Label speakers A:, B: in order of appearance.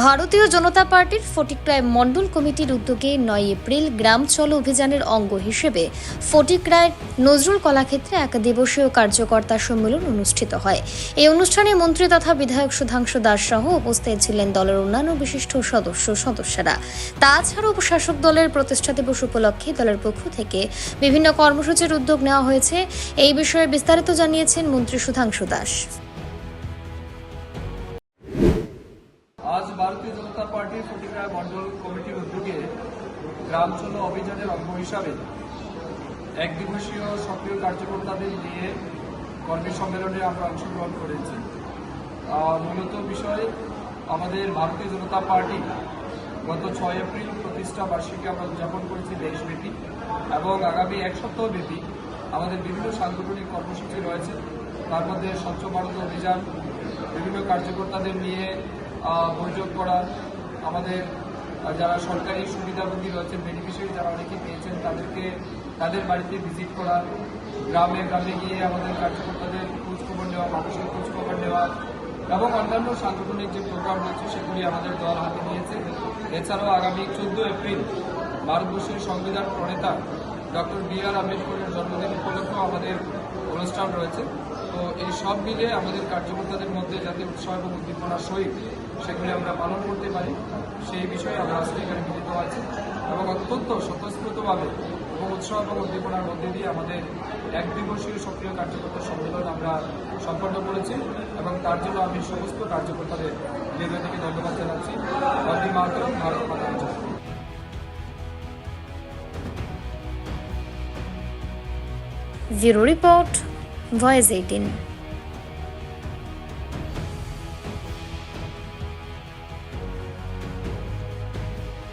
A: ভারতীয় জনতা পার্টির ফটিকরায় মণ্ডল কমিটির উদ্যোগে নয় এপ্রিল গ্রাম চলো অভিযানের অঙ্গ হিসেবে ফটিকরায় নজরুল কলাক্ষেত্রে এক দিবসীয় কার্যকর্তা সম্মেলন অনুষ্ঠিত হয়। এই অনুষ্ঠানে মন্ত্রী তথা বিধায়ক সুধাংশু দাস সহ উপস্থিত ছিলেন দলের অন্যান্য বিশিষ্ট সদস্য সদস্যরা। তাছাড়াও শাসক দলের প্রতিষ্ঠা দিবস উপলক্ষে দলের পক্ষ থেকে বিভিন্ন কর্মসূচির উদ্যোগ নেওয়া হয়েছে। এই বিষয়ে বিস্তারিত জানিয়েছেন মন্ত্রী সুধাংশু দাস।
B: ভারতীয় জনতা পার্টির ফটিকরায় মণ্ডল কমিটির উদ্যোগে গ্রাম চলো অভিযানের অঙ্গ হিসাবে এক দিবসীয় সক্রিয় কার্যকর্তাদের নিয়ে কর্মী সম্মেলনে আমরা অংশগ্রহণ করেছি। মূলত বিষয় আমাদের ভারতীয় জনতা পার্টি গত ছয় এপ্রিল প্রতিষ্ঠা বার্ষিকী আমরা উদযাপন করেছি দেশব্যাপী এবং আগামী এক সপ্তাহ ব্যাপী আমাদের বিভিন্ন সাংগঠনিক কর্মসূচি রয়েছে। তার মধ্যে স্বচ্ছ ভারত অভিযান, বিভিন্ন কার্যকর্তাদের নিয়ে বৈঠক করা আমাদের যারা সরকারি সুবিধাভোগী রয়েছেন বেনিফিশিয়ারি যারা অনেকে পেয়েছেন, তাদেরকে, তাদের বাড়িতে ভিজিট করা, গ্রামে গ্রামে গিয়ে আমাদের কার্যকর্তাদের খোঁজখবর নেওয়া, মানুষের খোঁজখবর নেওয়া এবং অন্যান্য সাংগঠনিক যে প্রোগ্রাম রয়েছে, সেগুলি আমাদের দল হাতে নিয়েছে। এছাড়াও আগামী চোদ্দ এপ্রিল ভারতবর্ষের সংবিধান প্রণেতা ডক্টর বি আর আম্বেদকরের জন্মদিন উপলক্ষেও আমাদের অনুষ্ঠান রয়েছে। তো এই সব মিলে আমাদের কার্যকর্তাদের মধ্যে যাতে উৎসাহ এবং উদ্দীপনার সহিত সেগুলি আমরা পালন করতে পারি, সেই বিষয়ে আমরা আজকে এখানে মিলিত আছি এবং অত্যন্ত স্বতঃস্ফূর্তভাবে এবং উৎসাহ এবং উদ্দীপনার মধ্যে দিয়ে আমাদের এক দিবসীয় সক্রিয় কার্যকর্তা সম্মেলন আমরা সম্পন্ন করেছি এবং তার জন্য আমি সমস্ত কার্যকর্তাদের হৃদয় ধন্যবাদ জানাচ্ছি বন্দী মাতরম, ভারত মাতা কি জয়।
A: Voice eighteen.